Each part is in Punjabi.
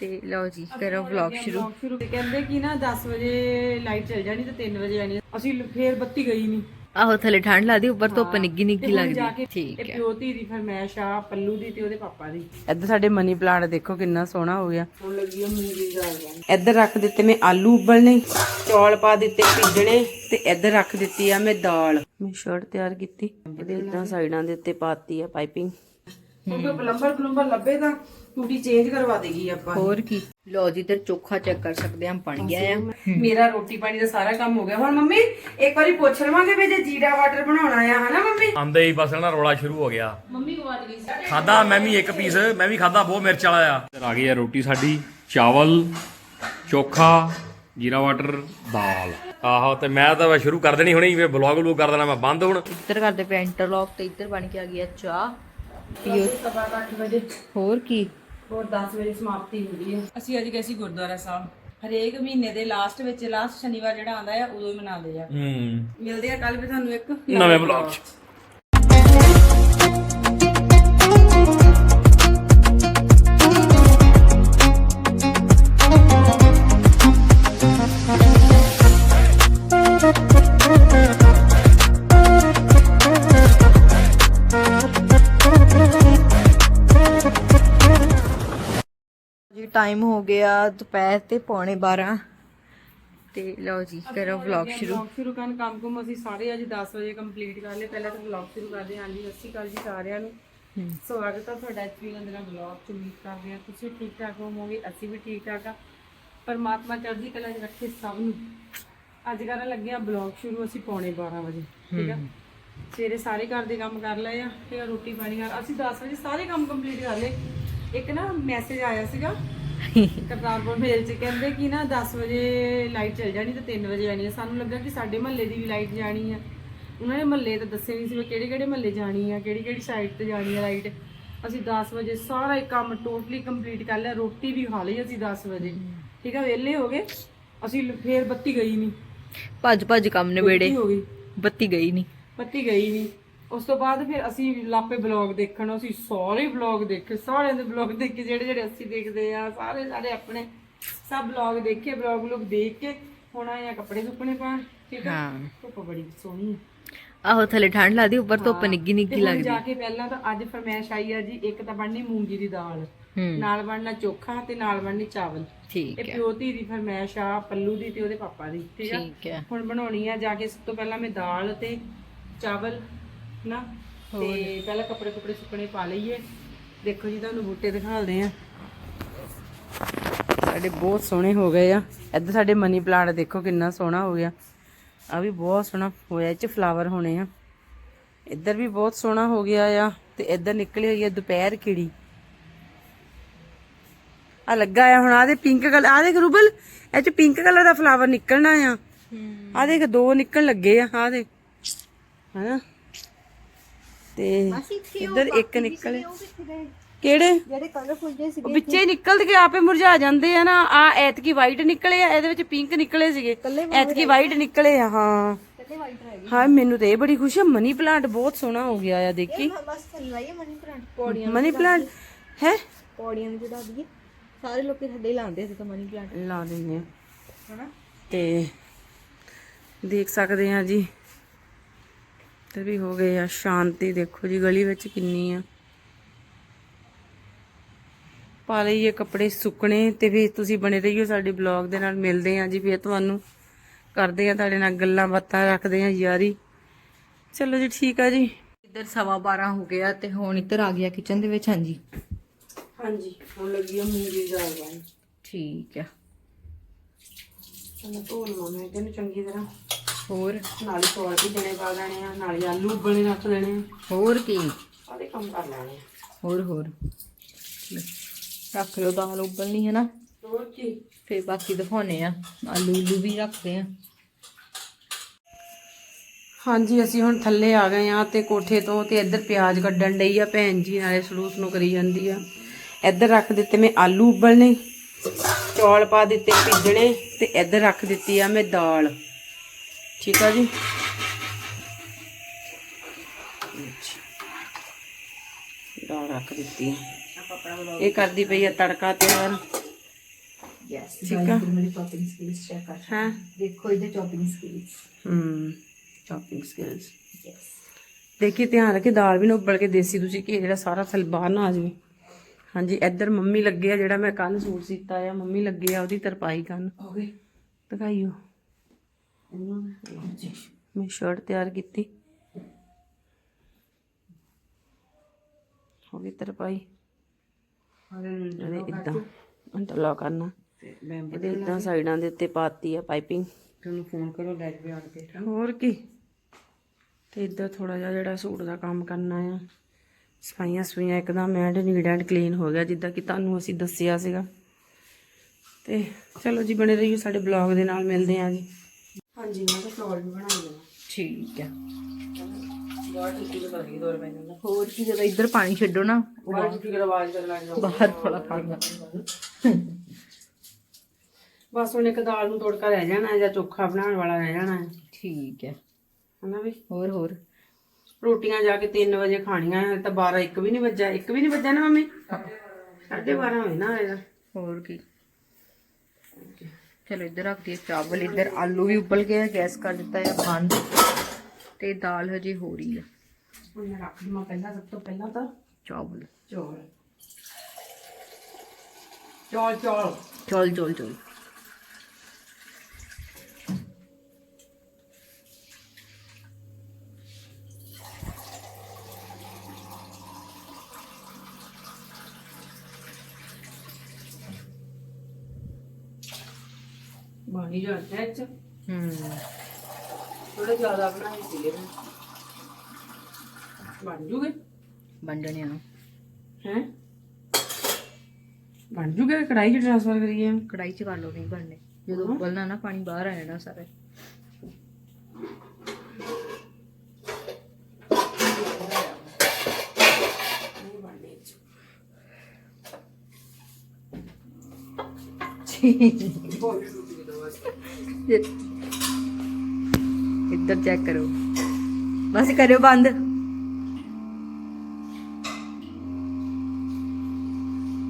ਤੇ ਲਓ ਜੀ ਕਰੋ ਵਲੌਗ ਸ਼ੁਰੂ। ਕਹਿੰਦੇ ਕਿ ਨਾ 10 ਵਜੇ ਲਾਈਟ ਚਲ ਜਾਣੀ ਤੇ 3 ਵਜੇ ਆਣੀ ਅਸੀਂ ਫੇਰ ਬੱਤੀ ਗਈ ਨਹੀਂ ਆਹੋ ਥੱਲੇ ਠੰਡ ਲੱਗਦੀ ਉੱਪਰ ਧੁੱਪ ਨਿੱਗੀ ਨਿੱਗੀ ਲੱਗਦੀ। ਠੀਕ ਹੈ। ਪਿਓ ਧੀ ਦੀ ਫਰਮੈਸ਼ ਆ ਪੱਲੂ ਦੀ ਤੇ ਉਹਦੇ ਪਾਪਾ ਦੀ। ਇੱਧਰ ਸਾਡੇ ਮਨੀ ਪਲਾਂਟ ਦੇਖੋ ਕਿੰਨਾ ਸੋਹਣਾ ਹੋ ਗਿਆ। ਹੁਣ ਲੱਗੀ ਆ ਮੂੰਗੀ ਦਾਲ ਇੱਧਰ ਰੱਖ ਦਿੱਤੇ ਮੈਂ ਆਲੂ ਉਬਲਣੇ ਚੌਲ ਪਾ ਦਿੱਤੇ ਭਿੱਜਣੇ ਤੇ ਇੱਧਰ ਰੱਖ ਦਿੱਤੀ ਆ ਮੈਂ ਦਾਲ। ਮੈਂ ਸ਼ਰਟ ਤਿਆਰ ਕੀਤੀ ਇਹਦੇ ਇਦਾਂ ਸਾਈਡਾਂ ਦੇ ਉੱਤੇ ਪਾਤੀ ਆ ਪਾਈਪਿੰਗ ਕਿਉਂਕਿ ਪਲੰਬਰ ਪਲੰਬਰ ਲੱਭੇ ਤਾਂ ਟੂਟੀ ਚੇਂਜ ਕਰਵਾ ਦੇਗੀ ਆਪਾਂ। ਹੋਰ ਕੀ? ਲਓ ਜੀ ਇਧਰ ਚੋਖਾ ਚੈੱਕ ਕਰ ਸਕਦੇ ਹਾਂ ਬਣ ਗਿਆ ਆ। ਮੇਰਾ ਰੋਟੀ ਪਾਣੀ ਦਾ ਸਾਰਾ ਕੰਮ ਹੋ ਗਿਆ। ਹੁਣ ਮੰਮੀ ਇੱਕ ਵਾਰੀ ਪੁੱਛ ਲਵਾਂਗੇ ਵੀ ਜੇ ਜੀਰਾ ਵਾਟਰ ਬਣਾਉਣਾ ਆ ਹਨਾ ਮੰਮੀ? ਆਂਦੇ ਹੀ ਬਸ ਨਾ ਰੋਲਾ ਸ਼ੁਰੂ ਹੋ ਗਿਆ। ਮੰਮੀ ਗਵਾਚ ਗਈ ਖਾਦਾ ਮੈਂ ਵੀ ਇੱਕ ਪੀਸ ਮੈਂ ਵੀ ਖਾਦਾ ਬਹੁਤ ਮਿਰਚ ਵਾਲਾ ਆ। ਆ ਗਈ ਆ ਰੋਟੀ ਸਾਡੀ ਚਾਵਲ ਚੋਖਾ ਜੀਰਾ ਵਾਟਰ ਦਾਲ। ਆਹੋ ਤੇ ਮੈਂ ਤਾਂ ਸ਼ੁਰੂ ਕਰ ਦੇਣੀ ਹੁਣੀ ਫਿਰ ਬਲੌਗ ਬਲੂਗ ਕਰ ਦੇਣਾ ਮੈਂ ਬੰਦ ਹੁਣ। ਇੱਧਰ ਕਰਦੇ ਪਏ ਇੰਟਰਲੌਕ ਤੇ ਇੱਧਰ ਬਣ ਕੇ ਆ ਗਈ ਆ ਚਾਹ। ਸਵਾ 8 ਵਜੇ। ਹੋਰ ਕੀ? ਹੋਰ 10 ਵਜੇ ਸਮਾਪਤੀ ਹੁੰਦੀ ਹੈ। ਅਸੀਂ ਅੱਜ ਗਏ ਸੀ ਗੁਰਦੁਆਰਾ ਸਾਹਿਬ। ਹਰੇਕ ਮਹੀਨੇ ਦੇ ਲਾਸਟ ਵਿੱਚ ਲਾਸਟ ਸ਼ਨੀਵਾਰ ਜਿਹੜਾ ਆਉਂਦਾ ਆ ਉਦੋਂ ਹੀ ਮਨਾਉਂਦੇ ਆ। ਹੂੰ। ਮਿਲਦੇ ਆ ਕੱਲ ਵੀ ਤੁਹਾਨੂੰ ਇੱਕ ਨਵੇਂ ਬਲੌਗ ਚ। ਟਾਈਮ ਹੋ ਗਿਆ ਦੁਪਹਿਰ ਤੇ ਪੌਣੇ 12 ਤੇ ਲਓ ਜੀ ਕਰੋ ਵਲੌਗ ਸ਼ੁਰੂ। ਵਲੌਗ ਸ਼ੁਰੂ ਕਰਨ ਕੰਮ ਕੁਮ ਅਸੀਂ ਸਾਰੇ ਅੱਜ 10 ਵਜੇ ਕੰਪਲੀਟ ਕਰ ਲਏ। ਪਹਿਲਾਂ ਤਾਂ ਵਲੌਗ ਸ਼ੁਰੂ ਕਰਦੇ ਹਾਂ। ਹਾਂਜੀ ਸਤਿ ਸ਼੍ਰੀ ਅਕਾਲ ਜੀ ਸਾਰਿਆਂ ਨੂੰ। ਸਵਾਗਤ ਹੈ ਤੁਹਾਡਾ ਐਚਪੀ ਲੰਦਰਾ ਵਲੌਗ ਚ। ਉਮੀਦ ਕਰਦੇ ਹਾਂ ਤੁਸੀਂ ਠੀਕ ਠਾਕ ਹੋਵੋਗੇ ਅਸੀਂ ਵੀ ਠੀਕ ਠਾਕ ਆ। ਪਰਮਾਤਮਾ ਚੜ੍ਹਦੀ ਕਲਾ 'ਚ ਰੱਖੇ ਸਭ ਨੂੰ। ਅੱਜ ਕਰਨ ਲੱਗੇ ਆ ਵਲੌਗ ਸ਼ੁਰੂ ਅਸੀਂ ਪੌਣੇ 12 ਵਜੇ ਠੀਕ ਆ? ਸਵੇਰੇ ਸਾਰੇ ਘਰ ਦੇ ਕੰਮ ਕਰ ਲਏ ਆ ਤੇ ਰੋਟੀ ਪਾਣੀ ਕਰ ਅਸੀਂ 10 ਵਜੇ ਸਾਰੇ ਕੰਮ ਕੰਪਲੀਟ ਕਰ ਲਏ। ਇੱਕ ਨਾ ਮੈਸੇਜ ਆਇਆ ਸੀਗਾ ਕਰਤਾਰਪੁਰ ਮੇਲ ਚ ਕਹਿੰਦੇ ਕਿ ਨਾ 10 ਵਜੇ ਲਾਈਟ ਚਲ ਜਾਣੀ ਤੇ 3 ਵਜੇ ਆਣੀ ਹੈ ਸਾਨੂੰ ਲੱਗਾ ਕਿ ਸਾਡੇ ਮਹੱਲੇ ਦੀ ਵੀ ਲਾਈਟ ਜਾਣੀ ਆ। ਉਹਨਾਂ ਨੇ ਮਹੱਲੇ ਤਾਂ ਦੱਸੇ ਨਹੀਂ ਸੀ ਵੀ ਕਿਹੜੇ ਕਿਹੜੇ ਮਹੱਲੇ ਜਾਣੀ ਆ ਕਿਹੜੀ ਕਿਹੜੀ ਸਾਈਡ ਤੇ ਜਾਣੀ ਆ ਲਾਈਟ ਅਸੀਂ 10 ਵਜੇ ਸਾਰਾ ਹੀ ਕੰਮ ਟੋਟਲੀ ਕੰਪਲੀਟ ਕਰ ਲਿਆ ਰੋਟੀ ਵੀ ਖਾ ਲਈ ਅਸੀਂ 10 ਵਜੇ। ਠੀਕ ਆ ਵਿਹਲੇ ਹੋ ਗਏ। ਅਸੀਂ ਫੇਰ ਬੱਤੀ ਗਈ ਨਹੀਂ ਭੱਜ ਭੱਜ ਕੰਮ ਨਿਬੇੜੇ। ਬੱਤੀ ਹੋ ਗਈ। ਬੱਤੀ ਗਈ ਨਹੀਂ ਬੱਤੀ ਗਈ ਨਹੀਂ ਉਸ ਤੋਂ ਬਾਅਦ ਫਿਰ ਅਸੀਂ ਲਾਪੇ ਬਲੌਗ ਦੇਖਣ ਅਸੀਂ ਸਾਰੇ ਬਲੌਗ ਦੇਖੇ ਸਾਰਿਆਂ ਦੇ ਬਲੌਗ ਦੇਖੇ ਜਿਹੜੇ ਜਿਹੜੇ ਅਸੀਂ ਦੇਖਦੇ ਆ ਸਾਰੇ ਸਾਡੇ ਆਪਣੇ ਸਭ ਬਲੌਗ ਦੇਖੇ ਬਲੌਗ ਲੋਕ ਦੇਖ ਕੇ ਹੁਣ ਆਏ ਆ ਕੱਪੜੇ ਸੁੱਕਣੇ ਪਾਣ ਠੀਕ ਆ? ਹਾਂ। ਧੁੱਪ ਬੜੀ ਸੋਹਣੀ ਆਹੋ ਥੱਲੇ ਠੰਡ ਲੱਗਦੀ ਉੱਪਰ ਧੁੱਪ ਨਿੱਗੀ ਨਿੱਗੀ ਲੱਗਦੀ। ਜਾ ਕੇ ਪਹਿਲਾਂ ਤਾਂ ਅੱਜ ਫਰਮੈਸ਼ ਆਈ ਆ ਜੀ ਇੱਕ ਤਾਂ ਬਣਨੀ ਮੂੰਗੀ ਦੀ ਦਾਲ ਨਾਲ ਬਣਨਾ ਚੋਖਾ ਤੇ ਨਾਲ ਬਣਨੀ ਚਾਵਲ। ਠੀਕ ਇਹ ਹੈ ਪਿਓ ਧੀ ਦੀ ਫਰਮੈਸ਼ ਆ ਪੱਲੂ ਦੀ ਤੇ ਉਹਦੇ ਪਾਪਾ ਦੀ ਠੀਕ ਹੈ ਹੁਣ ਬਣਾਉਣੀ ਆ ਜਾ ਕੇ ਸਭ ਤੋਂ ਪਹਿਲਾਂ ਮੈਂ ਦਾਲ ਤੇ ਚਾਵਲ ਨਾ? ਤੇ ਪਹਿਲਾਂ ਕੱਪੜੇ ਕੁਪੜੇ ਸੁੱਕਣੇ ਪਾ ਲਈਏ। ਦੇਖੋ ਜੀ ਤੁਹਾਨੂੰ ਬੂਟੇ ਦਿਖਾਉਂਦੇ ਆ ਸਾਡੇ ਬਹੁਤ ਸੋਹਣੇ ਹੋ ਗਏ ਆ। ਇੱਧਰ ਸਾਡੇ ਮਨੀ ਪਲਾਂਟ ਦੇਖੋ ਕਿੰਨਾ ਸੋਹਣਾ ਹੋ ਗਿਆ। ਆ ਵੀ ਬਹੁਤ ਸੋਹਣਾ ਹੋਇਆ ਇਹ ਚ ਫਲਾਵਰ ਹੋਣੇ ਆ। ਇੱਧਰ ਵੀ ਬਹੁਤ ਸੋਹਣਾ ਹੋ ਗਿਆ ਆ ਤੇ ਇੱਧਰ ਨਿਕਲੀ ਹੋਈ ਆ ਦੁਪਹਿਰ ਕਿੜੀ। ਆ ਲੱਗਾ ਆ ਹੁਣ ਆ ਦੇ ਪਿੰਕ ਕਲਰ ਆ ਦੇਖ ਰੂਬਲ ਇਹ ਚ ਪਿੰਕ ਕਲਰ ਦਾ ਫਲਾਵਰ ਨਿਕਲਣਾ ਆ। ਆ ਦੇਖ ਦੋ ਨਿਕਲਣ ਲੱਗੇ ਆ ਆ ਦੇਖ। ਹਨਾ? ਤੇ ਇੱਧਰ ਇੱਕ ਨਿਕਲੇ। ਕਿਹੜੇ? ਜਿਹੜੇ ਕਲਰਫੁਲ ਜੇ ਉਹ ਵਿੱਚੇ ਨਿਕਲ ਕੇ ਆਪੇ ਮੁਰਝਾ ਜਾਂਦੇ ਆ ਨਾ। ਆ ਐਤਕੀ ਵਾਈਟ ਨਿਕਲੇ ਆ ਇਹਦੇ ਵਿੱਚ ਪਿੰਕ ਨਿਕਲੇ ਸੀਗੇ। ਐਤਕੀ ਵਾਈਟ ਨਿਕਲੇ ਆ ਹਾਂ। ਹਾਂ ਮੈਨੂੰ ਤੇ ਇਹ ਬੜੀ ਖੁਸ਼ੀ ਆ। ਮਨੀ ਪਲਾਂਟ ਬਹੁਤ ਸੋਹਣਾ ਹੋ ਗਿਆ ਆ ਦੇਖੀ। Money plant? ਹੈ? ਪੌੜੀਆਂ ਨੂੰ ਜਿਹੜਾ ਦਈਏ। ਸਾਰੇ ਲੋਕੀ ਥੱਲੇ ਹੀ ਲਾਉਂਦੇ ਸੀ ਤਾਂ ਮਨੀ ਪਲਾਂਟ। ਲਾ ਦਿੰਦੇ ਆ। ਹਨਾ? ਤੇ ਦੇਖ ਸਕਦੇ ਆ ਜੀ। ਤੇ ਵੀ ਹੋ ਗਏ ਆ। ਸ਼ਾਂਤੀ ਦੇਖੋ ਜੀ ਗਲੀ ਵਿੱਚ ਕਿੰਨੀ ਆ। ਪਾ ਲਈਏ ਕੱਪੜੇ ਸੁੱਕਣੇ ਤੇ ਵੀ ਤੁਸੀਂ ਬਣੇ ਰਹੀਓ ਸਾਡੇ ਬਲੌਗ ਦੇ ਨਾਲ। ਮਿਲਦੇ ਆ ਜੀ ਫਿਰ ਤੁਹਾਨੂੰ। ਕਰਦੇ ਆ ਤੁਹਾਡੇ ਨਾਲ ਗੱਲਾਂ ਬਾਤਾਂ ਰੱਖਦੇ ਆ ਯਾਰੀ। ਚਲੋ ਜੀ ਠੀਕ ਆ ਜੀ। ਇੱਧਰ ਸਵਾ 12 ਹੋ ਗਿਆ ਤੇ ਹੁਣ ਇੱਧਰ ਆ ਗਿਆ ਕਿਚਨ ਦੇ ਵਿੱਚ ਹਾਂਜੀ? ਹਾਂਜੀ ਹੁਣ ਲੱਗੀ ਆ ਮੂੰਗੀ ਦਾਲ ਬਣ ਠੀਕ ਆ। ਚਲੋ ਧੋ ਲਵਾਂ ਮੈਂ ਇਹਨੂੰ ਚੰਗੀ ਤਰ੍ਹਾਂ। ਹੋਰ? ਨਾਲ ਹੀ ਚੌਲ ਵੀ ਦੇਣੇ ਪਾ ਦੇਣੇ ਆ ਨਾਲ ਹੀ ਆਲੂ ਉਬਲਣੇ ਰੱਖ ਆ। ਹੋਰ ਕੀ? ਸਾਰੇ ਕੰਮ ਕਰ ਲੈਣੇ ਆ। ਹੋਰ ਹੋਰ। ਲੈ, ਰੱਖ ਲਓ ਦਾਲ ਉਬਲਣੀ ਹੈ ਨਾ। ਹੋਰ ਕੀ? ਫਿਰ ਬਾਕੀ ਦਿਖਾਉਣੇ ਆ। ਆਲੂ ਉਲੂ ਵੀ ਰੱਖਦੇ ਆ। ਹਾਂਜੀ ਅਸੀਂ ਹੁਣ ਥੱਲੇ ਆ ਗਏ ਆ ਤੇ ਕੋਠੇ ਤੋਂ ਤੇ ਇੱਧਰ ਪਿਆਜ਼ ਕੱਢਣ ਡਈ ਆ ਭੈਣ ਜੀ ਨਾਲੇ ਸਲੂਸ ਨੂੰ ਕਰੀ ਜਾਂਦੀ ਆ। ਇੱਧਰ ਰੱਖ ਦਿੱਤੇ ਮੈਂ ਆਲੂ ਉਬਲਣੇ ਚੌਲ ਪਾ ਦਿੱਤੇ ਭਿੱਜਣੇ ਤੇ ਇੱਧਰ ਰੱਖ ਦਿੱਤੀ ਆ ਮੈਂ ਦਾਲ। ਠੀਕ ਆ ਜੀ। ਦਾਲ ਰੱਖ ਦਿੱਤੀ ਇਹ ਕਰਦੀ ਪਈ ਆ ਤੜਕਾ ਤਿਆਰ। ਯੈਸ ਠੀਕ ਆ। ਮੇਰੀ ਚੌਪਿੰਗ ਸਕਿੱਲਸ ਚੈੱਕ ਕਰ ਹੈ? ਦੇਖੋ ਇਹਦੇ ਚੌਪਿੰਗ ਸਕਿੱਲਸ ਹਮ ਚੌਪਿੰਗ ਸਕਿਲਸ ਯੈਸ ਦੇਖੀ ਧਿਆਨ ਰੱਖੀ ਦਾਲ ਵੀ ਨਾ ਉੱਬਲ ਕੇ ਦੇਸੀ ਤੁਸੀਂ ਕਿ ਜਿਹੜਾ ਸਾਰਾ ਥਲ ਬਾਹਰ ਨਾ ਆ ਜਾਵੇ। ਹਾਂਜੀ ਇੱਧਰ ਮੰਮੀ ਲੱਗੇ ਆ ਜਿਹੜਾ ਮੈਂ ਕੱਲ ਸੂਟ ਸੀਤਾ ਆ ਮੰਮੀ ਲੱਗੇ ਆ ਉਹਦੀ ਤਰਪਾਈ ਕਰਨ। ਹੋ ਗਏ ਦਿਖਾਈਓ। ਮੈਂ ਸ਼ਰਟ ਤਿਆਰ ਕੀਤੀ। ਹੋ ਗਈ ਤਰਪਾਈ ਇਹਦੇ ਇਦਾਂ ਅੰਟਲਾ ਕਰਨਾ। ਇਹਦੇ ਇਦਾਂ ਸਾਈਡਾਂ ਦੇ ਉੱਤੇ ਪਾਤੀ ਆ ਪਾਈਪਿੰਗ ਤੁਹਾਨੂੰ ਫੋਨ ਕਰੋ ਲੈ ਕੇ ਆਣ ਕੇ ਹੋਰ ਕੀ? ਤੇ ਇੱਧਰ ਥੋੜਾ ਜਿਹਾ ਜਿਹੜਾ ਸੂਟ ਦਾ ਕੰਮ ਕਰਨਾ ਆ। ਸਫਾਈਆਂ ਸਫਾਈਆਂ ਇੱਕਦਮ ਐਂਡ ਨੀਟ ਐਂਡ ਕਲੀਨ ਹੋ ਗਿਆ ਜਿੱਦਾਂ ਕਿ ਤੁਹਾਨੂੰ ਅਸੀਂ ਦੱਸਿਆ ਸੀਗਾ। ਤੇ ਚਲੋ ਜੀ ਬਣੇ ਰਹੀਓ ਸਾਡੇ ਬਲੌਗ ਦੇ ਨਾਲ ਮਿਲਦੇ ਆ ਜੀ। ਹਾਂਜੀ ਮੈਂ ਤਾਂ ਚੌਲ ਵੀ ਬਣਾ ਲਿਆ ਠੀਕ ਹੈ ਬਾਹਰ ਟੁੱਟੀ ਦਾ ਲੱਗੀ ਦੋ ਰੁਪਏ ਦਾ ਹੋਰ ਕੀ ਜਦੋਂ ਇੱਧਰ ਪਾਣੀ ਛੱਡੋ ਨਾ। ਬਾਹਰ ਟੁੱਟੀ ਆਵਾਜ਼ ਜਾਓ। ਬਾਹਰ ਥੋੜਾ ਪਾਣੀ ਬਸ ਹੁਣ ਇੱਕ ਦਾਲ ਨੂੰ ਤੜਕਾ ਰਹਿ ਜਾਣਾ ਜਾਂ ਚੋਖਾ ਬਣਾਉਣ ਵਾਲਾ ਰਹਿ ਜਾਣਾ। ਹੈ ਠੀਕ ਹੈ ਹਨਾ ਵੀ? ਹੋਰ ਹੋਰ? ਰੋਟੀਆਂ ਜਾ ਕੇ 3 ਵਜੇ ਖਾਣੀਆਂ ਤਾਂ 12 1 ਵੀ ਨਹੀਂ ਵੱਜਾ 1 ਵੀ ਨਹੀਂ ਵੱਜਾ ਨਾ ਮੰਮੀ? ਸਾਢੇ 12 ਹੋਏ ਨਾ ਆਏਗਾ ਹੋਰ ਕੀ? ਚਲੋ ਇੱਧਰ ਰੱਖ ਦਈਏ ਚਾਵਲ ਇੱਧਰ ਆਲੂ ਵੀ ਉਬਲ ਗਏ ਗੈਸ ਕਰ ਦਿੱਤਾ ਹੈ ਬੰਦ ਤੇ ਦਾਲ ਹਜੇ ਹੋ ਰਹੀ ਹੈ ਹੁਣ ਮੈਂ ਰੱਖ ਦਵਾਂ ਪਹਿਲਾਂ ਸਭ ਤੋਂ ਪਹਿਲਾਂ ਤਾਂ ਚਾਵਲ। ਚੌਲ। ਚੌਲ ਚੌਲ। ਚੌਲ ਚੌਲ ਚੌਲ। ਬਾਣੀ ਜਾਂਦਾ ਹੈ ਚ ਹੂੰ। ਥੋੜਾ ਜ਼ਿਆਦਾ ਬਣਾਏ ਸੀਗੇ। ਮੈਂ ਬਣ ਜੂਗੇ? ਬੰਡਣੇ ਆ। ਹੈ? ਬਣ ਜੂਗੇ? ਕੜਾਈ ਚ ਟ੍ਰਾਂਸਫਰ ਕਰੀਏ? ਕੜਾਈ ਚ ਕਰ ਲਓ ਨਹੀਂ ਬਣਨੇ। ਜਦੋਂ ਉਬਲਣਾ ਨਾ ਪਾਣੀ ਬਾਹਰ ਆ ਜਾਣਾ ਸਾਰਾ। ਇੱਧਰ ਚੈੱਕ ਕਰੋ। ਬਸ ਕਰਿਓ ਬੰਦ।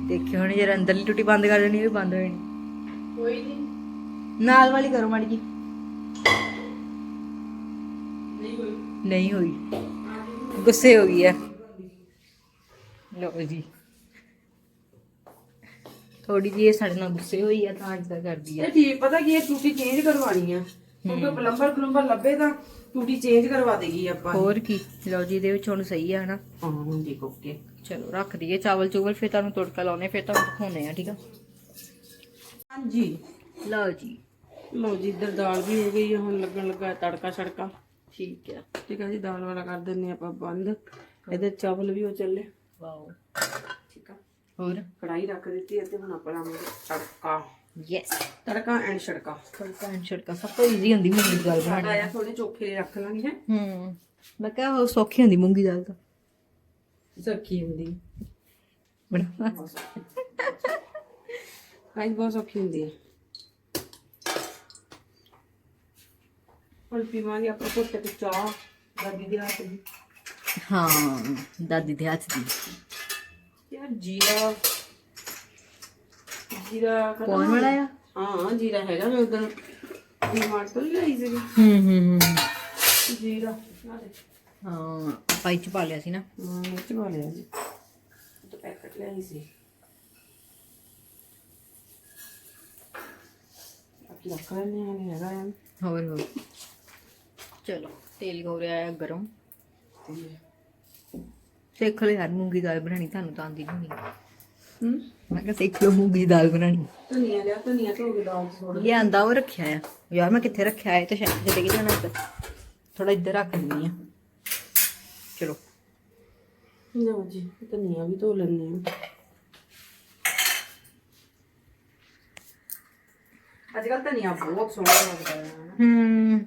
ਦੇਖਿਓ ਹੁਣ ਜਰਾ ਅੰਦਰਲੀ ਟੁੱਟੀ ਬੰਦ ਕਰ ਦੇਣੀ ਵੀ ਬੰਦ ਹੋ ਜਾਣੀ। ਕੋਈ ਨਹੀਂ ਨਾਲ ਵਾਲੀ ਕਰੋ ਮਾੜੀ ਜੀ। ਨਹੀਂ ਕੋਈ ਨਹੀਂ ਹੋਈ। ਗੁੱਸੇ ਹੋ ਗਈ ਹੈ ਲਓ ਜੀ। ਥੋੜੀ ਜਿਹੀ ਇਹ ਸਾਡੇ ਨਾਲ ਗੁੱਸੇ ਹੋਈ ਆ ਤਾਂ ਇਦਾਂ ਕਰਦੀ ਆ। ਇਹ ਠੀਕ ਪਤਾ ਕੀ ਇਹ ਟੂਟੀ ਚੇਂਜ ਕਰਵਾਣੀ ਆ। ਕਿਉਂਕਿ ਪਲੰਬਰ ਪਲੰਬਰ ਲੱਭੇ ਤਾਂ ਟੂਟੀ ਚੇਂਜ ਕਰਵਾ ਦੇਗੀ ਆਪਾਂ। ਹੋਰ ਕੀ ਲਓ ਜੀ ਇਹਦੇ ਵਿੱਚ ਹੁਣ ਸਹੀ ਆ ਹਨਾ? ਹਾਂ ਹੁਣ ਠੀਕ ਓਕੇ ਚਲੋ ਰੱਖ ਦਈਏ ਚਾਵਲ ਚੂਵਲ ਫਿਰ ਤੁਹਾਨੂੰ ਤੜਕਾ ਲਾਉਣੇ ਫਿਰ ਤੁਹਾਨੂੰ ਦਿਖਾਉਣੇ ਆ ਠੀਕ ਆ? ਹਾਂਜੀ। ਲਓ ਜੀ। ਲਓ ਜੀ ਇੱਧਰ ਦਾਲ ਵੀ ਹੋ ਗਈ ਆ ਹੁਣ ਲੱਗਣ ਲੱਗਾ ਤੜਕਾ ਛੜਕਾ। ਠੀਕ ਆ। ਠੀਕ ਹੈ ਜੀ ਦਾਲ ਵਾਲਾ ਕਰ ਦਿੰਨੇ ਆਪਾਂ ਬੰਦ। ਇਹਦੇ ਚਾਵਲ ਵੀ ਹੋ ਚੱਲੇ। ਵਾਓ। ਆ ਹੋਰ? ਕੜਾਈ ਰੱਖ ਦਿੱਤੀ ਹੈ ਤੇ ਹੁਣ ਆਪਾਂ ਲਾਵਾਂਗੇ ਤੜਕਾ। ਯੈਸ ਤੜਕਾ ਐਂਡ ਛੜਕਾ। ਤੜਕਾ ਐਂਡ ਛੜਕਾ। ਸਭ ਤੋਂ ਈਜ਼ੀ ਹੁੰਦੀ ਮੂੰਗੀ ਦੀ ਦਾਲ ਬਣਾਉਣੀ। ਸਾਡਾ ਆ ਥੋੜੇ ਚੋਖੇ ਰੱਖ ਲਾਂਗੇ ਹੈ। ਹੂੰ। ਮੈਂ ਕਿਹਾ ਉਹ ਸੌਖੀ ਹੁੰਦੀ ਮੂੰਗੀ ਦਾਲ ਤਾਂ। ਸੌਖੀ ਹੁੰਦੀ। ਬਣਾ। ਬਹੁਤ ਸੌਖੀ ਹੁੰਦੀ ਹੈ। ਹੁਣ ਪੀਵਾਂਗੇ ਆਪਾਂ ਘੁੱਟ ਕੇ ਚਾਹ ਦਾਦੀ ਦੇ ਹੱਥ ਦੀ। ਹਾਂ ਦਾਦੀ ਦੇ ਹੱਥ ਦੀ। ਯਾਰ ਜੀਰਾ ਜੀਰਾ ਖਤਮ ਕੌਣ ਹੋ ਗਿਆ। ਬਣਾਇਆ? ਹਾਂ ਜੀਰਾ ਹੈਗਾ ਮੈਂ ਉਦੋਂ ਡਿਮਾਰਟ ਤੋਂ ਲਈ ਸੀ ਹੂੰ ਹੂੰ ਹੂੰ ਜੀਰਾ ਆ ਦੇ। ਹਾਂ ਪਾਈ ਚ ਪਾ ਲਿਆ ਸੀ ਨਾ। ਹਾਂ ਮਿਰਚ ਪਾ ਲਿਆ ਜੀ। ਉਹ ਤਾਂ ਪੈਕਟ ਲਿਆਈ ਸੀ। ਬਾਕੀ ਰੱਖ ਲੈਣੇ ਆ ਨਹੀਂ ਹੈਗਾ ਆ ਹੋਰ ਹੋਰ। ਚਲੋ ਤੇਲ ਹੋ ਰਿਹਾ ਹੈ ਗਰਮ। ਤੇ ਸਿੱਖ ਲਿਆ ਯਾਰ ਮੂੰਗੀ ਦਾਲ ਬਣਾਣੀ ਤੁਹਾਨੂੰ ਤਾਂ ਆਂਦੀ ਨਹੀਂ ਹੂੰ? ਮੈਂ ਕਿਹਾ ਸਿੱਖ ਲਓ ਮੂੰਗੀ ਦਾਲ ਬਣਾਣੀ ਧਨੀਆ ਲਿਆ ਧਨੀਆ ਧੋ ਕੇ ਦਾਲ ਥੋੜਾ ਇਹ ਆਂਦਾ ਉਹ ਰੱਖਿਆ ਆ। ਯਾਰ ਮੈਂ ਕਿੱਥੇ ਰੱਖਿਆ ਹੈ ਤੇ ਸ਼ਾਇਦ ਚਲੇ ਗਿਆ ਨਾ ਥੋੜਾ ਇੱਧਰ ਰੱਖ ਦਿੰਦੀ ਆ। ਚਲੋ। ਲਓ ਜੀ ਧਨੀਆ ਵੀ ਧੋ ਲੈਣੇ ਆ। ਅੱਜ ਕੱਲ ਧਨੀਆ ਬਹੁਤ ਸੋਹਣਾ ਲੱਗਦਾ ਹੈ। ਹੂੰ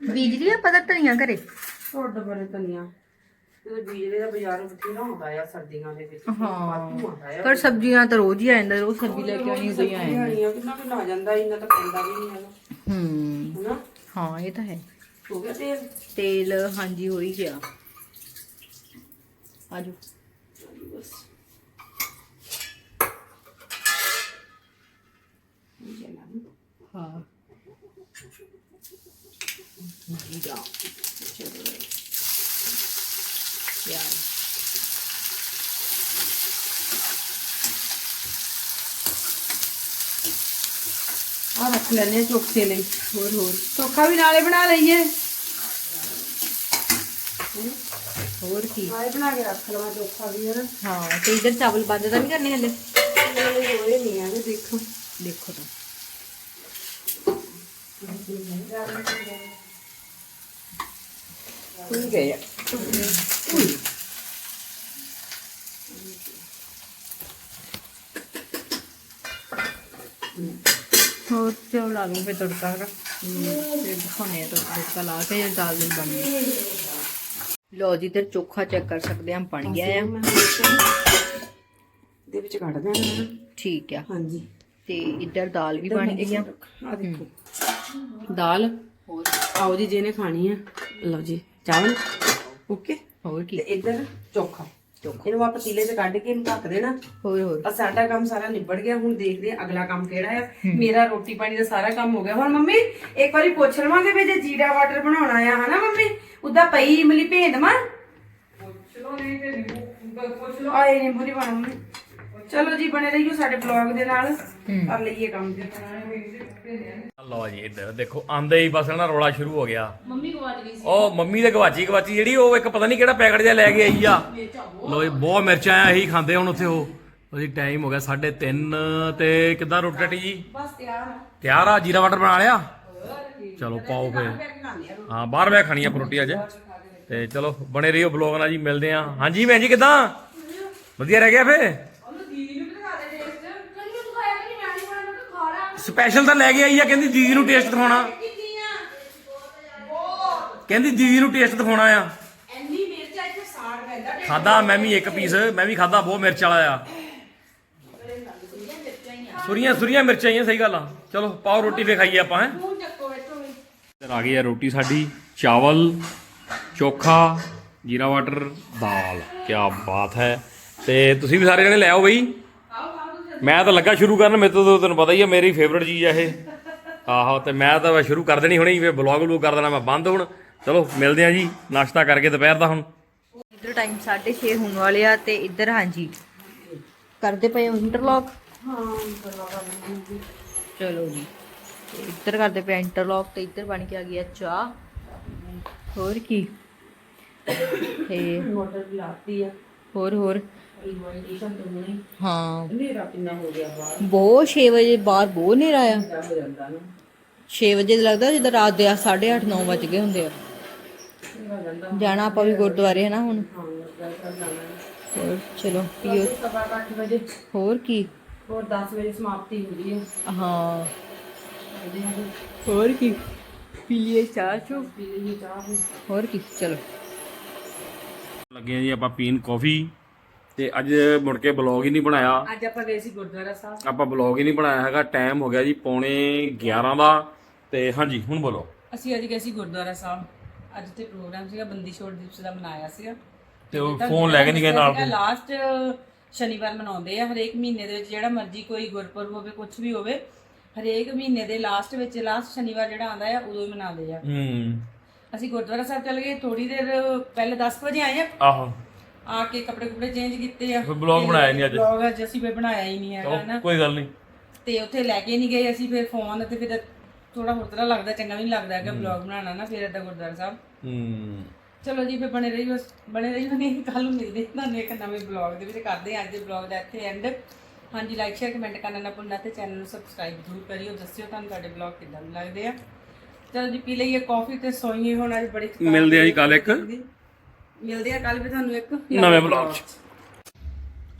ਬੀਜਲੀ ਆ ਪਤਾ ਧਨੀਆ ਘਰੇ? ਤੁਹਾਡੇ ਬਾਰੇ ਧਨੀਆ। ਜਦੋਂ ਬਿਜਲੀ ਦਾ ਬਾਜ਼ਾਰੋਂ ਬਥੇਰਾ ਹੁੰਦਾ ਆ ਸਰਦੀਆਂ ਦੇ ਵਿੱਚ। ਵਾਧੂ ਆਉਂਦਾ ਆ। ਪਰ ਸਬਜ਼ੀਆਂ ਤਾਂ ਰੋਜ਼ ਹੀ ਆ ਜਾਂਦਾ ਰੋਜ਼ ਸਬਜ਼ੀ ਲੈ ਕੇ ਆਉਣੀ ਪਈ ਆ ਧਨੀਆ ਕਿੰਨਾ ਕਿੰਨਾ ਆ ਜਾਂਦਾ ਇੰਨਾ ਤਾਂ ਪੈਂਦਾ ਵੀ ਨਹੀਂ ਹੈਗਾ। ਹੂੰ। ਹਨਾ? ਹਾਂ ਇਹ ਤਾਂ ਹੈ। ਹੋ ਗਿਆ ਤੇਲ? ਤੇਲ ਹਾਂਜੀ ਹੋ ਹੀ ਗਿਆ। ਆਜੋ। ਬਸ। ਹਾਂ। ਜੀਰਾ ਚਲੋ। ਪਿਆਜ਼ ਆ ਰੱਖ ਆ ਚੋਖੇ ਲਈ ਹੋਰ ਹੋਰ। ਚੋਖਾ ਵੀ ਨਾਲੇ ਬਣਾ ਲਈਏ। ਹੋਰ ਕੀ? ਨਾਲੇ ਬਣਾ ਕੇ ਰੱਖ ਲਵਾਂ ਚੋਖਾ ਵੀ ਨਾ ਹਾਂ ਤੇ ਇਧਰ ਚਾਵਲ ਬੰਦ ਤਾਂ ਨਹੀਂ ਕਰਨੇ ਹਲੇ? ਹੋਏ ਨਹੀਂ ਆ ਦੇਖੋ। ਦੇਖੋ ਤਾਂ। ਠੀਕ ਹੈ ਹੋਰ ਲਾ ਲੂੰ ਫਿਰ ਤੜਕਾ ਕਰ ਤੇ ਦਿਖਾਉਣੇ ਆ ਤੜਕਾ ਲਾ ਕੇ ਇਹ ਦਾਲ ਦੀ ਬਣ ਗਈ ਲੋ ਜੀ ਤੇ ਚੋਖਾ ਚੈੱਕ ਕਰ ਸਕਦੇ ਹਾਂ ਬਣ ਗਿਆ ਆ। ਦੇ ਵਿੱਚ ਕੱਢ ਦੇਣਾ ਠੀਕ ਆ। ਹਾਂਜੀ। ਤੇ ਇੱਧਰ ਦਾਲ ਵੀ ਬਣ ਗਈ ਆ। ਆ ਦੇਖੋ। ਦਾਲ? ਹੋਰ। ਆਓ ਜੀ ਜਿਹਨੇ ਖਾਣੀ ਆ। ਲਓ ਜੀ ਚਾਵਲ? ਓਕੇ? ਹੋਰ ਤੇ ਕੀ ਇੱਧਰ ਚੋਖਾ। ਇਹਨੂੰ ਆਪਾਂ ਪਤੀਲੇ 'ਚ ਕੱਢ ਕੇ ਇਹਨੂੰ ਢੱਕ ਦੇਣਾ। ਹੋਰ ਹੋਰ। ਆ ਸਾਡਾ ਕੰਮ ਸਾਰਾ ਨਿਬੜ ਗਿਆ। ਹੁਣ ਦੇਖਦੇ ਆ ਅਗਲਾ ਕੰਮ ਕਿਹੜਾ ਆ। ਮੇਰਾ ਰੋਟੀ ਪਾਣੀ ਦਾ ਸਾਰਾ ਕੰਮ ਹੋ ਗਿਆ। ਹੁਣ ਮੰਮੀ ਇੱਕ ਵਾਰੀ ਪੁੱਛ ਲਵਾਂਗੇ ਵੀ ਜੇ ਜੀਰਾ ਵਾਟਰ ਬਣਾਉਣਾ ਆ ਹਨਾ ਮੰਮੀ? ਉਦਾਂ ਪਈ ਇਮਲੀ ਭੇਜ ਦਵਾਂ ਤੇ ਆਏ ਨਹੀਂ ਬੁਰੀ ਬਣਾ ਮੰਮੀ ਚਲੋ ਜੀ ਬਣੇ ਰਹੀਓ ਸਾਡੇ ਬਲੌਗ ਦੇ ਨਾਲ। ਕਰ ਲਈਏ ਕੰਮ। ਤੇ ਲਓ ਜੀ ਇੱਧਰ ਦੇਖੋ ਆਂਦੇ ਹੀ ਬਸ ਨਾ ਰੋਲਾ ਸ਼ੁਰੂ ਹੋ ਗਿਆ। ਮੰਮੀ ਗਵਾਚ ਗਈ ਉਹ ਮੰਮੀ ਦੇ ਗਵਾਚੀ ਗਵਾਚੀ ਜਿਹੜੀ ਉਹ ਇੱਕ ਪਤਾ ਨਹੀਂ ਕਿਹੜਾ ਪੈਕਟ ਜਿਹਾ ਲੈ ਕੇ ਆਈ ਆ। ਲੋ ਜੀ ਬਹੁਤ ਮਿਰਚਾਂ ਆ ਇਹੀ ਖਾਂਦੇ ਹੁਣ ਉੱਥੇ ਉਹ। ਉਹਦੀ ਟਾਈਮ ਹੋ ਗਿਆ 3:30 ਤੇ ਕਿੱਦਾਂ ਰੋਟੀ ਰਾਟੀ ਜੀ? ਬਸ ਤਿਆਰ। ਆ ਤਿਆਰ ਆ ਜੀਰਾ ਵਾਟਰ ਬਣਾ ਲਿਆ? ਚਲੋ ਪਾਓ ਫੇ ਹਾਂ ਬਾਹਰ ਬੈ ਖਾਣੀ ਆ ਰੋਟੀ ਅੱਜ। ਤੇ ਚਲੋ ਬਣੇ ਰਹੀਓ ਬਲੌਗ ਨਾਲ ਜੀ ਮਿਲਦੇ ਆ। ਹਾਂਜੀ ਭੈਣ ਜੀ ਕਿੱਦਾਂ? ਵਧੀਆ। ਰਹਿ ਗਿਆ ਫੇ ਸਪੈਸ਼ਲ ਤਾਂ ਲੈ ਕੇ ਆਈ ਆ, ਕਹਿੰਦੀ ਦੀਦੀ ਨੂੰ ਟੇਸਟ ਦਿਖਾਉਣਾ। ਕਹਿੰਦੀ ਦੀਦੀ ਨੂੰ ਟੇਸਟ ਦਿਖਾਉਣਾ ਆ। ਐਨੀ ਮਿਰਚ ਇੱਥੇ ਸਾੜ ਪੈਂਦਾ ਖਾਦਾ ਮੈਂ ਵੀ ਇੱਕ ਪੀਸ ਮੈਂ ਵੀ ਖਾਦਾ, ਬਹੁਤ ਮਿਰਚ ਵਾਲਾ ਆ। ਸੁਰੀਆਂ ਸੁਰੀਆਂ ਮਿਰਚਾਂ ਹੀ ਆ ਸਹੀ ਗੱਲ ਆ। ਚਲੋ, ਪਾਓ ਰੋਟੀ ਫੇ ਖਾਈਏ ਆਪਾਂ, ਹੈ। ਇੱਧਰ ਆ ਗਈ ਆ ਰੋਟੀ ਸਾਡੀ, ਚਾਵਲ, ਚੋਖਾ, ਜੀਰਾ ਵਾਟਰ, ਦਾਲ। ਕੀ ਬਾਤ ਹੈ। ਤੇ ਤੁਸੀਂ ਵੀ ਸਾਰੇ ਜਣੇ ਲੈ ਆਓ ਬਈ। ਮੈਂ ਤਾਂ ਲੱਗਾ ਸ਼ੁਰੂ ਕਰਨ ਮੇਰੇ ਤੋਂ ਤੈਨੂੰ ਪਤਾ ਹੀ ਆ ਮੇਰੀ ਫੇਵਰਟ ਚੀਜ਼ ਆ ਇਹ। ਆਹੋ ਤੇ ਮੈਂ ਤਾਂ ਸ਼ੁਰੂ ਕਰ ਦੇਣੀ ਹੁਣੇ ਫੇ ਬਲੌਗ ਬਲੂਗ ਕਰ ਦੇਣਾ ਮੈਂ ਬੰਦ ਹੁਣ। ਚਲੋ ਮਿਲਦੇ ਆ ਜੀ ਨਾਸ਼ਤਾ ਕਰਕੇ ਦੁਪਹਿਰ ਦਾ ਹੁਣ। ਇੱਧਰ ਟਾਈਮ 6:30 ਹੋਣ ਵਾਲੇ ਆ ਤੇ ਇੱਧਰ ਹਾਂਜੀ। ਕਰਦੇ ਪਏ ਇੰਟਰਲੌਕ ਹਾਂ ਚਲੋ ਜੀ। ਇੱਧਰ ਕਰਦੇ ਪਏ ਇੰਟਰਲੌਕ ਤੇ ਇੱਧਰ ਬਣ ਕੇ ਆ ਗਈ ਆ ਚਾਹ। ਹੋਰ ਕੀ? ਤੇ ਮੋਟਰ ਵੀ ਲਾਤੀ ਆ। ਹੋਰ ਹੋਰ। ਹਾਂ। ਹਨੇਰਾ ਕਿੰਨਾ ਹੋ ਗਿਆ ਬਾਹਰ ਬਹੁਤ 6 ਵਜੇ ਬਾਹਰ ਬਹੁਤ ਹਨੇਰਾ ਆ। ਹੋ ਜਾਂਦਾ ਨਾ 6 ਵਜੇ ਲੱਗਦਾ ਜਿੱਦਾਂ ਰਾਤ ਦੇ 8:30 9 ਵਜ ਗਏ ਹੁੰਦੇ ਆ। ਜਾਣਾ ਆਪਾਂ ਵੀ ਗੁਰਦੁਆਰੇ ਹੈ ਨਾ ਹੁਣ? ਹੋਰ ਚਲੋ ਪੀਓ। ਸਵਾ 8 ਵਜੇ ਹੋਰ ਕੀ? ਹੋਰ 10 ਵਜੇ ਸਮਾਪਤੀ ਹੁੰਦੀ ਹੈ। ਹਾਂ ਹੋਰ ਕੀ? ਚਾਹ ਚੋ? ਪੀ ਲਈ ਚਾਹ। ਹੋਰ ਕੀ? ਚਲੋ। ਲੱਗੇ ਆ ਜੀ ਆਪਾਂ ਪੀਣ ਕਾਫੀ ਤੇ ਅੱਜ ਮੁੜ ਕੇ ਬਲੌਗ ਹੀ ਨਹੀਂ ਬਣਾਇਆ। ਅੱਜ ਆਪਾਂ ਗਏ ਸੀ ਗੁਰਦੁਆਰਾ ਸਾਹਿਬ। ਆਪਾਂ ਬਲੌਗ ਹੀ ਨਹੀਂ ਬਣਾਇਆ ਹੈਗਾ ਟਾਈਮ ਹੋ ਗਿਆ ਜੀ ਪੌਣੇ 11 ਦਾ। ਤੇ ਹਾਂਜੀ ਹੁਣ ਬੋਲੋ। ਅਸੀਂ ਅੱਜ ਗਏ ਸੀ ਗੁਰਦੁਆਰਾ ਸਾਹਿਬ। ਅੱਜ ਤੇ ਪ੍ਰੋਗਰਾਮ ਸੀਗਾ ਬੰਦੀ ਛੋੜ ਦਿਵਸ ਦਾ ਮਨਾਇਆ ਸੀਗਾ। ਤੇ ਉਹ ਫੋਨ ਲੈ ਕੇ ਨਹੀਂ ਗਏ ਨਾਲ ਲਾਸਟ ਸ਼ਨੀਵਾਰ ਮਨਾਉਂਦੇ ਆ ਹਰੇਕ ਮਹੀਨੇ ਦੇ ਵਿੱਚ ਜਿਹੜਾ ਮਰਜ਼ੀ ਕੋਈ ਗੁਰਪੁਰਬ ਹੋਵੇ ਕੁਝ ਵੀ ਹੋਵੇ ਹਰੇਕ ਮਹੀਨੇ ਦੇ ਲਾਸਟ ਵਿੱਚ ਲਾਸਟ ਸ਼ਨੀਵਾਰ ਜਿਹੜਾ ਆਉਂਦਾ ਆ ਉਦੋਂ ਹੀ ਮਨਾਉਂਦੇ ਆ। ਹੂੰ। ਅਸੀਂ ਗੁਰਦੁਆਰਾ ਸਾਹਿਬ ਚਲੇ ਗਏ ਥੋੜੀ ਦੇਰ ਪਹਿਲੇ 10 ਵਜੇ ਆਏ ਆ। ਆਹੋ। ਆ ਕੇ ਕੱਪੜੇ ਕੁਪੜੇ ਚੇਂਜ ਕੀਤੇ ਆ। ਫਿਰ vlog ਬਣਾਇਆ ਨਹੀਂ ਅੱਜ। ਵਲੌਗ ਅੱਜ ਅਸੀਂ ਫਿਰ ਬਣਾਇਆ ਹੀ ਨਹੀਂ ਹੈਗਾ ਨਾ। ਕੋਈ ਗੱਲ ਨਹੀਂ। ਤੇ ਉੱਥੇ ਲੈ ਕੇ ਨਹੀਂ ਗਏ ਅਸੀਂ ਫਿਰ ਫੋਨ ਤੇ ਫਿਰ ਥੋੜਾ ਹੋਰ ਤਰ੍ਹਾਂ ਲੱਗਦਾ ਚੰਗਾ ਵੀ ਨਹੀਂ ਲੱਗਦਾ ਹੈਗਾ ਵਲੌਗ ਬਣਾਉਣਾ ਨਾ ਫਿਰ ਏਦਾਂ ਗੁਰਦੁਆਰਾ ਸਾਹਿਬ। ਹੂੰ। ਚਲੋ ਜੀ ਫਿਰ ਬਣੇ ਰਹੀ ਬਸ ਬਣੇ ਰਹੀ ਬਣੇ ਕੱਲ ਨੂੰ ਮਿਲਦੇ ਤੁਹਾਨੂੰ ਇੱਕ ਨਵੇਂ ਬਲੌਗ ਦੇ ਵਿੱਚ। ਕਰਦੇ ਹਾਂ ਅੱਜ ਦੇ ਬਲੌਗ ਦਾ ਇੱਥੇ ਐਂਡ ਹਾਂਜੀ ਲਾਈਕ ਸ਼ੇਅਰ ਕਮੈਂਟ ਕਰਨਾ ਨਾ ਭੁੱਲਣਾ ਤੇ ਚੈਨਲ ਨੂੰ ਸਬਸਕ੍ਰਾਈਬ ਜ਼ਰੂਰ ਕਰਿਓ। ਦੱਸਿਓ ਤੁਹਾਨੂੰ ਸਾਡੇ ਬਲੌਗ ਕਿੱਦਾਂ ਲੱਗਦੇ ਆ। ਚਲੋ ਜੀ ਪੀ ਲਈਏ ਕਾਫੀ ਤੇ ਸੋਈਏ। ਹੁਣ ਅੱਜ ਬੜੀ ਥਕਾਨ ਮਿਲਦੇ ਆ ਜੀ ਕੱਲ ਇੱਕ। ਮਿਲਦੇ। ਆ ਕੱਲ ਵੀ ਤੁਹਾਨੂੰ ਇੱਕ। ਨਵੇਂ vlog 'ਚ।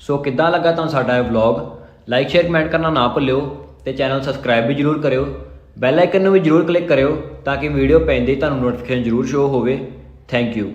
ਸੋ ਕਿੱਦਾਂ ਲੱਗਾ ਤੁਹਾਨੂੰ ਸਾਡਾ ਇਹ ਵਲੌਗ ਲਾਈਕ ਸ਼ੇਅਰ ਕਮੈਂਟ ਕਰਨਾ ਨਾ ਭੁੱਲਿਓ ਤੇ ਚੈਨਲ ਸਬਸਕ੍ਰਾਈਬ ਵੀ ਜਰੂਰ ਕਰਿਓ। ਬੈਲ ਆਈਕਨ ਨੂੰ ਵੀ ਜਰੂਰ ਕਲਿੱਕ ਕਰਿਓ ਤਾਂ ਕਿ ਵੀਡੀਓ ਪੈਂਦੇ ਹੀ ਤੁਹਾਨੂੰ ਨੋਟੀਫਿਕੇਸ਼ਨ ਜਰੂਰ ਸ਼ੋ ਹੋਵੇ। Thank you